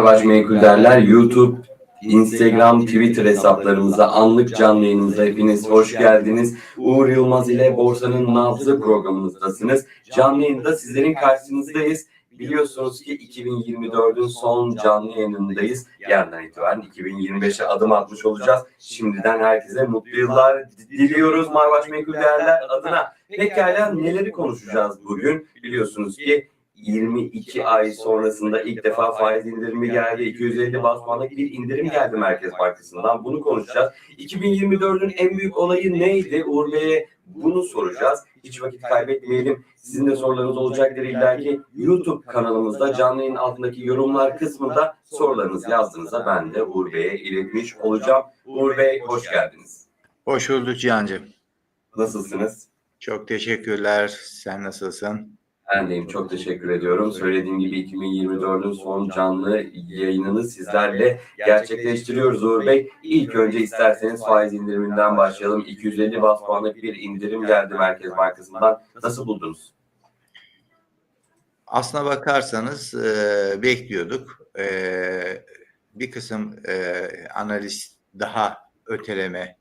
Marbaş Menkul Derler YouTube, Instagram, Twitter hesaplarımıza, anlık canlı yayınımıza hepiniz hoş geldiniz. Uğur Yılmaz ile Borsa'nın Nabzı programımızdasınız. Canlı yayında sizlerin karşınızdayız. Biliyorsunuz ki 2024'ün son canlı yayınındayız. Yarından itibaren 2025'e adım atmış olacağız. Şimdiden herkese mutlu yıllar diliyoruz Marbaş Menkul Değerler adına. Pekala neleri konuşacağız bugün? Biliyorsunuz ki 22 ay sonrasında ilk defa faiz indirimi geldi. 250 bas puanlık bir indirim geldi Merkez Bankası'ndan. Bunu konuşacağız. 2024'ün en büyük olayı neydi? Uğur Bey'e bunu soracağız. Hiç vakit kaybetmeyelim. Sizin de sorularınız olacaktır illa ki. YouTube kanalımızda canlı yayın altındaki yorumlar kısmında sorularınızı yazdığınızda ben de Uğur Bey'e iletmiş olacağım. Uğur Bey hoş geldiniz. Hoş bulduk Cihan'cığım. Nasılsınız? Çok teşekkürler. Sen nasılsın? Ben deyim çok teşekkür ediyorum. Söylediğim gibi 2024'ün son canlı yayınını sizlerle gerçekleştiriyoruz Uğur Bey. İlk önce isterseniz faiz indiriminden başlayalım. 250 bas puanlık bir indirim geldi Merkez Bankası'ndan. Nasıl buldunuz? Aslına bakarsanız e, bekliyorduk. E, bir kısım e, analist daha öteleme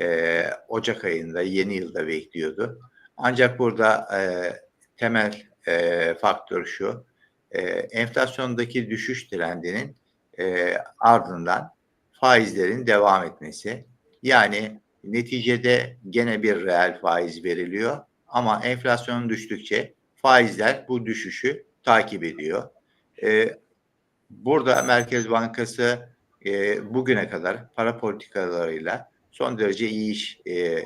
e, Ocak ayında, yeni yılda bekliyordu. Ancak burada e, temel e, faktör şu, e, enflasyondaki düşüş trendinin e, ardından faizlerin devam etmesi. Yani neticede gene bir reel faiz veriliyor ama enflasyon düştükçe faizler bu düşüşü takip ediyor. E, burada Merkez Bankası e, bugüne kadar para politikalarıyla son derece iyi iş e,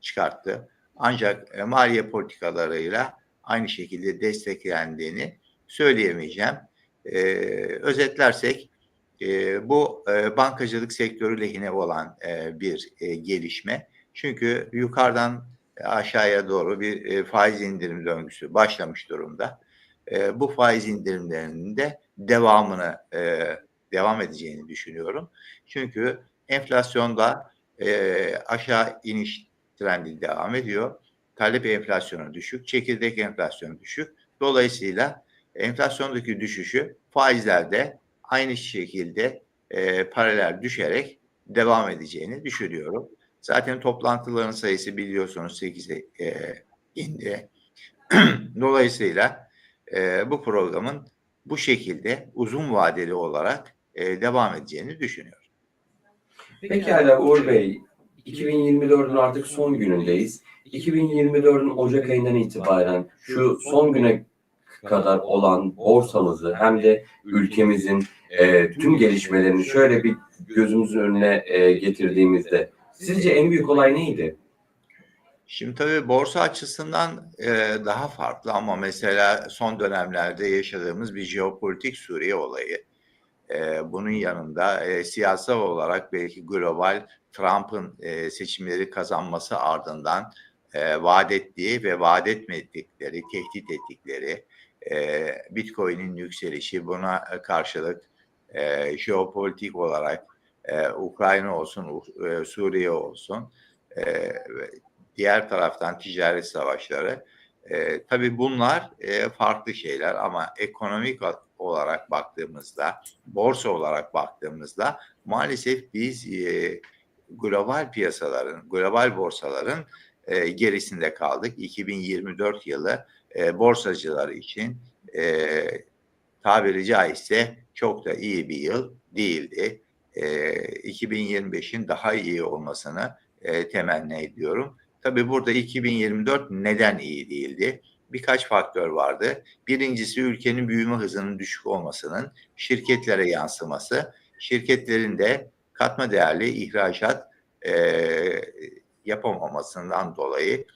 çıkarttı. Ancak e, maliye politikalarıyla aynı şekilde desteklendiğini söyleyemeyeceğim. E, özetlersek e, bu e, bankacılık sektörü lehine olan e, bir e, gelişme. Çünkü yukarıdan aşağıya doğru bir e, faiz indirim döngüsü başlamış durumda. E, bu faiz indirimlerinin de devamını e, devam edeceğini düşünüyorum. Çünkü enflasyonda e, aşağı iniş trendi devam ediyor. Talep enflasyonu düşük, çekirdek enflasyonu düşük. Dolayısıyla enflasyondaki düşüşü faizlerde aynı şekilde e, paralel düşerek devam edeceğini düşünüyorum. Zaten toplantıların sayısı biliyorsunuz 8'e e, indi. Dolayısıyla e, bu programın bu şekilde uzun vadeli olarak e, devam edeceğini düşünüyorum. Pekala Uğur Bey, 2024'ün artık son günündeyiz. 2024'ün Ocak ayından itibaren şu son güne kadar olan borsamızı hem de ülkemizin e, tüm gelişmelerini şöyle bir gözümüzün önüne e, getirdiğimizde sizce en büyük olay neydi? Şimdi tabii borsa açısından e, daha farklı ama mesela son dönemlerde yaşadığımız bir jeopolitik Suriye olayı. E, bunun yanında e, siyasal olarak belki global Trump'ın e, seçimleri kazanması ardından e, vaat ettiği ve vaat etmedikleri, tehdit ettikleri e, Bitcoin'in yükselişi buna karşılık e, jeopolitik olarak e, Ukrayna olsun, e, Suriye olsun e, diğer taraftan ticaret savaşları. E, tabii bunlar e, farklı şeyler ama ekonomik olarak baktığımızda, borsa olarak baktığımızda maalesef biz e, global piyasaların, global borsaların e, gerisinde kaldık. 2024 yılı e, borsacılar için e, tabiri caizse çok da iyi bir yıl değildi. E, 2025'in daha iyi olmasını e, temenni ediyorum. Tabii burada 2024 neden iyi değildi? Birkaç faktör vardı. Birincisi ülkenin büyüme hızının düşük olmasının şirketlere yansıması. Şirketlerin de katma değerli ihracat e, yapamamasından dolayı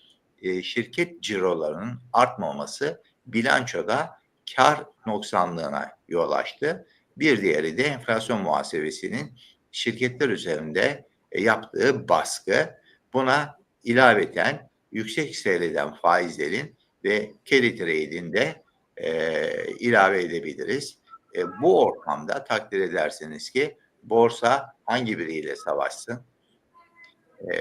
e, şirket cirolarının artmaması bilançoda kar noksanlığına yol açtı. Bir diğeri de enflasyon muhasebesinin şirketler üzerinde e, yaptığı baskı. Buna ilaveten yüksek seyreden faizlerin ve carry trade'in de e, ilave edebiliriz. E, bu ortamda takdir ederseniz ki borsa hangi biriyle savaşsın? E,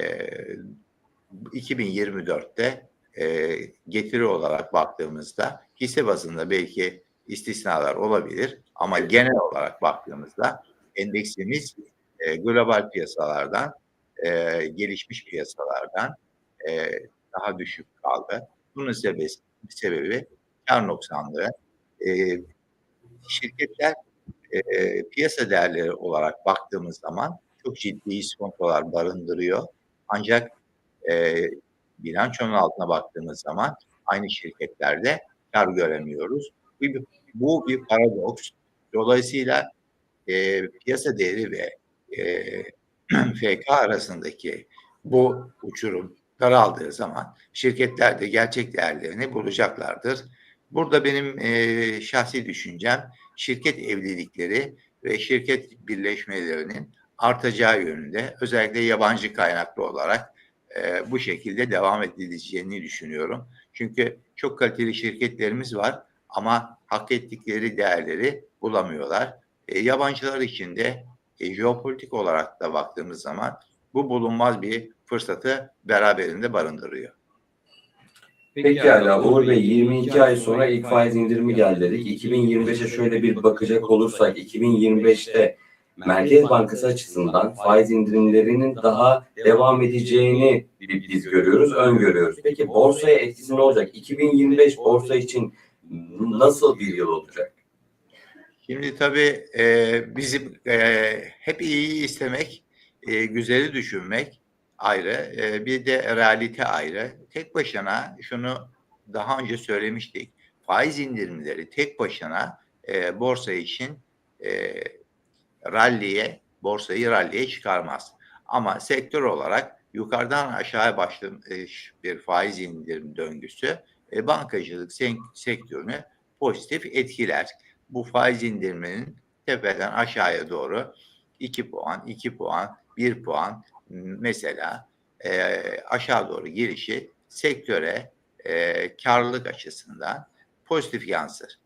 2024'te e, getiri olarak baktığımızda hisse bazında belki istisnalar olabilir ama genel olarak baktığımızda endeksimiz e, global piyasalardan, e, gelişmiş piyasalardan e, daha düşük kaldı. Bunun sebebi, sebebi kar noksanlığı. E, şirketler e, piyasa değerleri olarak baktığımız zaman çok ciddi iskontolar barındırıyor. Ancak e, bilançonun altına baktığımız zaman aynı şirketlerde kar göremiyoruz. Bu bir, bu bir paradoks. Dolayısıyla e, piyasa değeri ve e, FK arasındaki bu uçurum daraldığı zaman şirketler de gerçek değerlerini bulacaklardır. Burada benim e, şahsi düşüncem şirket evlilikleri ve şirket birleşmelerinin artacağı yönünde özellikle yabancı kaynaklı olarak e, bu şekilde devam edileceğini düşünüyorum. Çünkü çok kaliteli şirketlerimiz var ama hak ettikleri değerleri bulamıyorlar. E, yabancılar için de e, jeopolitik olarak da baktığımız zaman bu bulunmaz bir fırsatı beraberinde barındırıyor. Pekala Uğur Bey 22 ay sonra ilk faiz indirimi geldi dedik. 2025'e şöyle bir bakacak olursak 2025'te Merkez Bankası açısından faiz indirimlerinin daha devam edeceğini biz görüyoruz, öngörüyoruz. Peki borsaya etkisi ne olacak? 2025 borsa için nasıl bir yıl olacak? Şimdi tabii e, bizim e, hep iyiyi istemek, e, güzeli düşünmek ayrı, e, bir de realite ayrı. Tek başına şunu daha önce söylemiştik, faiz indirimleri tek başına e, borsa için e, ralliye, borsayı ralliye çıkarmaz. Ama sektör olarak yukarıdan aşağıya başlamış bir faiz indirim döngüsü e, bankacılık sek- sektörünü pozitif etkiler. Bu faiz indiriminin tepeden aşağıya doğru 2 puan, 2 puan, 1 puan mesela e, aşağı doğru gelişi sektöre e, karlılık açısından pozitif yansır.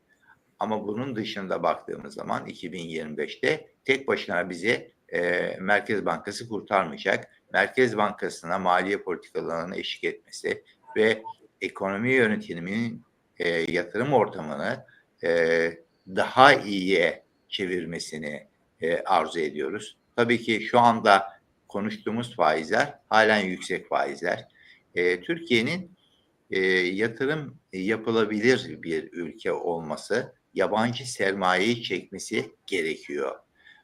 Ama bunun dışında baktığımız zaman 2025'te tek başına bizi e, Merkez Bankası kurtarmayacak. Merkez Bankası'na maliye politikalarına eşlik etmesi ve ekonomi yönetiminin e, yatırım ortamını e, daha iyiye çevirmesini e, arzu ediyoruz. Tabii ki şu anda konuştuğumuz faizler halen yüksek faizler. E, Türkiye'nin e, yatırım yapılabilir bir ülke olması, yabancı sermayeyi çekmesi gerekiyor.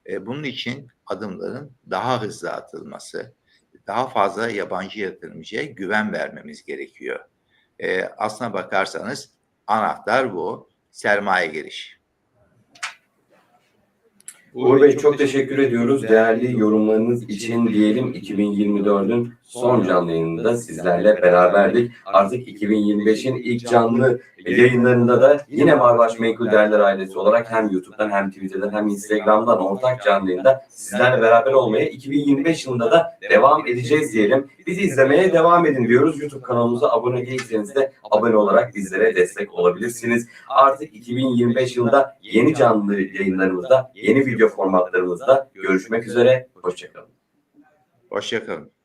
E, bunun için adımların daha hızlı atılması, daha fazla yabancı yatırımcıya güven vermemiz gerekiyor. E, aslına bakarsanız anahtar bu, sermaye giriş. Uğur Bey çok teşekkür ediyoruz. Değerli yorumlarınız için diyelim 2024'ün son canlı yayınında sizlerle beraberdik. Artık 2025'in ilk canlı yayınlarında da yine Marbaş Menkul Değerler ailesi olarak hem YouTube'dan hem Twitter'dan hem Instagram'dan ortak canlı yayında sizlerle beraber olmaya 2025 yılında da devam edeceğiz diyelim. Bizi izlemeye devam edin diyoruz. YouTube kanalımıza abone değilseniz de abone olarak bizlere destek olabilirsiniz. Artık 2025 yılında yeni canlı yayınlarımızda, yeni video formatlarımızda görüşmek üzere. Hoşçakalın. Hoşçakalın.